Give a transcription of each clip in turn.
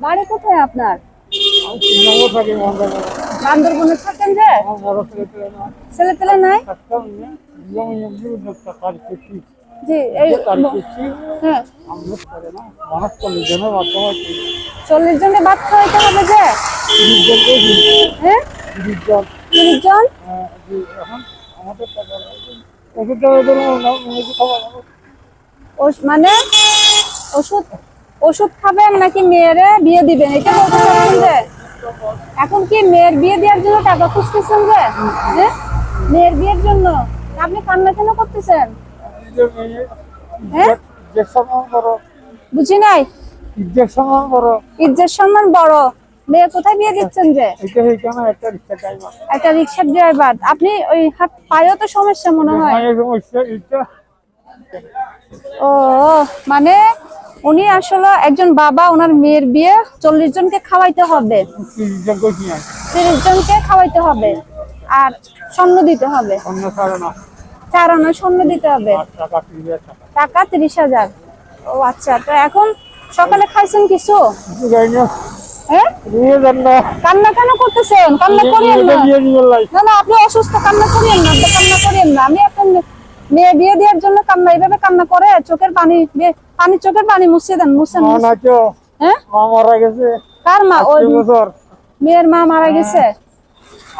বাড়ি কোথায় আপনার? থাকেন যে? ছেলে হ্যাঁ। চল্লিশ জনের বাচ্চা বাদ হবে যে? হ্যাঁ? মানে? ওষুধ ওষুধ খাবেন নাকি মেয়েরে বিয়ে দিবেন? এটা বলতে চাচ্ছেন যে? এখন কি মেয়ের বিয়ে দেওয়ার জন্য টাকা খুঁজতেছেন যে? হ্যাঁ? মেয়ের বিয়ের জন্য? আপনি কান্না কেন করতেছেন? হ্যাঁ? বুঝি নাই? ইজ্জের বড় সম্মান বড়। মেয়ে কোথায় বিয়ে দিচ্ছেন যে? একটা রিক্সার ড্রাইভার আপনি ওই হাত পায়েও তো সমস্যা মনে হয়। ও মানে উনি আসলে একজন বাবা, ওনার মেয়ের বিয়ে চল্লিশ জনকে খাওয়াইতে হবে। তিরিশ জনকে খাওয়াইতে হবে। আর স্বর্ণ দিতে হবে। স্বর্ণ দিতে হবে। টাকা তিরিশ হাজার। ও আচ্ছা তো এখন সকালে খাইছেন কিছু? হ্যাঁ? কান্না কেন করতেছেন? কান্না করিয়েন না। না আপনি অসুস্থ, কান্না না করিয়েন না। আমি আপনার মেয়ে বিয়ে দেওয়ার জন্য কান্না এইভাবে কান্না করে চোখের পানি পানি চোখের পানি মুছিয়ে দেন মুছেন মা না কেউ হ্যাঁ? মারা গেছে। কার মা? ওই বছর। মেয়ের মা মারা গেছে?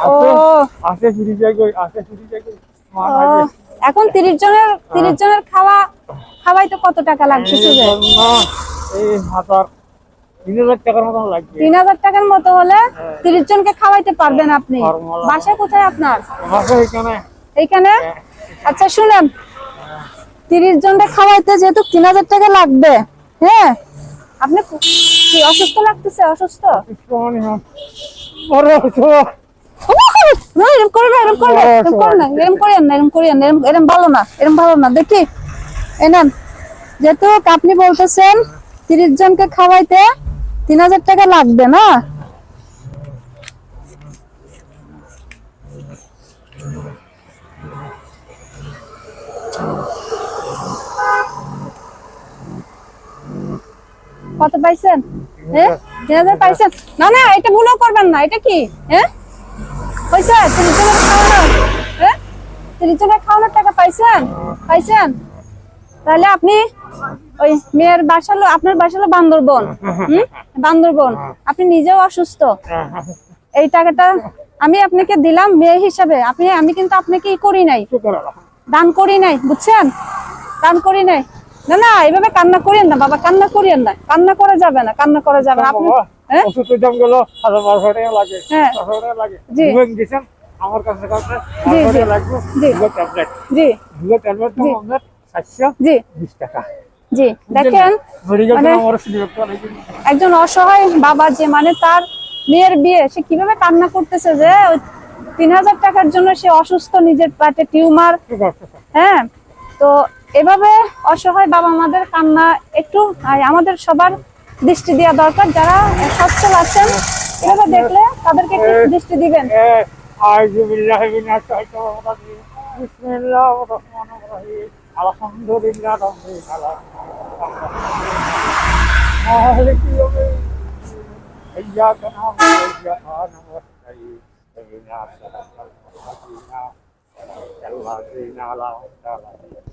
ও। না গেছে এখন তিরিশ জনের তিরিশ জনের খাওয়া খাওয়াইতে কত টাকা লাগতেছে হাজার তিন হাজার টাকার মতো হলে তিরিশ জনকে খাওয়াইতে পারবেন আপনি। বাসা কোথায় আপনার? আছে এখানে। এইখানে? আচ্ছা শুনেন। তিরিশ জনকে খাওয়াইতে যেহেতু তিন হাজার টাকা লাগবে হ্যাঁ? আপনি কি অসুস্থ লাগতেছে? অসুস্থ? দেখি যেহেতু আপনি বলতেছেন তিরিশ জনকে খাওয়াইতে তিন হাজার টাকা লাগবে না? কত পাইছেন? হ্যাঁ? পাইছেন? না না, এটা ভুলও করবেন না। এটা কি? হ্যাঁ? পয়সা হ্যাঁ? খাওয়ানোর টাকা পাইছেন? পাইছেন? তাহলে আপনি ওই মেয়ের বাসা হলো আপনার বাসা হলো বান্দরবন। হুম? বান্দরবন। আপনি নিজেও অসুস্থ। এই টাকাটা আমি আপনাকে দিলাম মেয়ে হিসাবে। আপনি আমি কিন্তু আপনাকে ই করি নাই। দান করি নাই বুঝছেন? দান করি নাই। না না এইভাবে কান্না করিয়েন না বাবা কান্না করিয়েন না। কান্না করা যাবে না কান্না করা যাবে না। আপনি হ্যাঁ? হ্যাঁ। আমার কাছে। টাকা। জি। দেখেন মানে- একজন অসহায় বাবা যে মানে তার মেয়ের বিয়ে সে কীভাবে কান্না করতেছে যে? ওই তিন হাজার টাকার জন্য সে অসুস্থ নিজের পাটে টিউমার। হ্যাঁ তো এভাবে অসহায় বাবা মাদের কান্না একটু আমাদের সবার দৃষ্টি দেওয়া দরকার। যারা সচ্ছল আছেন এভাবে দেখলে তাদেরকে একটু দৃষ্টি দিবেন। আলহামদুলিল্লাহ إياك نعبد وإياك نستعين اهدنا الصراط المستقيم صراط الذين أنعمت عليهم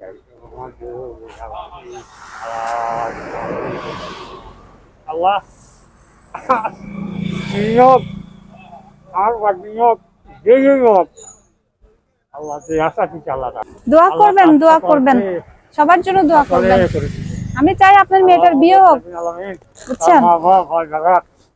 غير المغضوب عليهم ولا الضالين الله আর বাগনিয়ক জয়নিয়ক আল্লাহ যে আশা কি আল্লাহ দোয়া আল্লাহ করবেন পাক দোয়া সকলকে করবেন সবার জন্য দোয়া করবেন করে আমি চাই আপনার মেয়েটার বিয়ে হোক আলামিন বুঝছেন?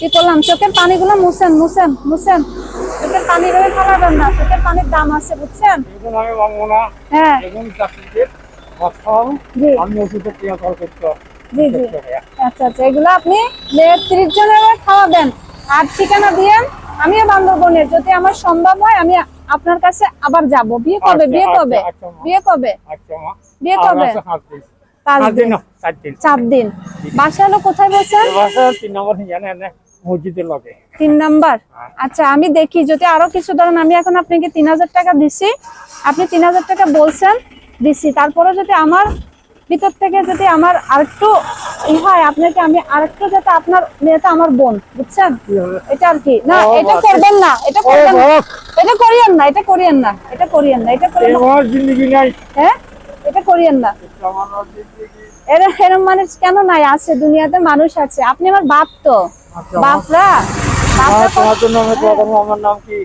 কি করলাম? চোখের পানিগুলো মুছেন মুছেন মুছেন। চোখের পানি ভাবে ফেলাবেন না। চোখের পানির দাম আছে বুঝছেন? হ্যাঁ। জি। জি আচ্ছা আচ্ছা। এগুলো আপনি ত্রিশ জনের খাওয়াবেন। আর ঠিকানা আমিও বান্দরবনের যদি আমার সম্ভব হয় আমি আপনার কাছে আবার যাব। বিয়ে কবে? আচ্ছা, বিয়ে কবে? বিয়ে কবে? আচ্ছা বিয়ে কবে? পাঁচ দিন। চার দিন। বাসা হলো কোথায় বলছেন? বাসা তিন নম্বর জানে না? মসজিদের লগে। তিন নাম্বার। আচ্ছা আমি দেখি যদি আরও কিছু ধরেন আমি এখন আপনাকে তিন হাজার টাকা দিছি। আপনি তিন হাজার টাকা বলছেন দিছি। তারপরে যদি আমার ভিতর থেকে যদি আমার আরেকটু ই হয় আপনাকে আমি আরেকটু যাতে আপনার মেয়েটা আমার বোন বুঝছেন? এটা আর কি। না এটা করবেন না এটা করবেন এটা করিয়েন না এটা করিয়েন না এটা করিয়েন না এটা করিয়েন না। আমার জিন্দগি নাই। হ্যাঁ? এটা করিয়েন না। এরম মানুষ কেন নাই? আছে দুনিয়াতে মানুষ আছে। আপনি আমার বাপ তো। আচ্ছা, বাপরা আমার তোমার জন্য আমি আমার নাম কি?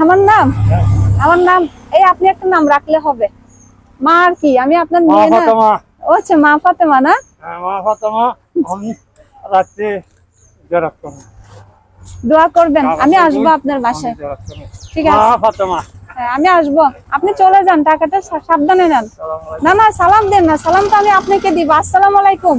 আমার নাম? হ্যাঁ। আমার নাম এই আপনি একটা নাম রাখলে হবে। মা আর কি আমি আপনার মেয়ে না। ও আচ্ছা মা ফাতেমা না? হ্যাঁ, মা ফাতেমা। আমি রাত্রে জেরাত করব। দোয়া করবেন আমি আসব আপনার বাসায়। ঠিক আছে। মা ফাতেমা। হ্যাঁ, আমি আসব। আপনি চলে যান টাকাটা সাবধানে নেন। না না সালাম দেন না। সালাম তো আমি আপনাকে দিব। আসসালামু আলাইকুম।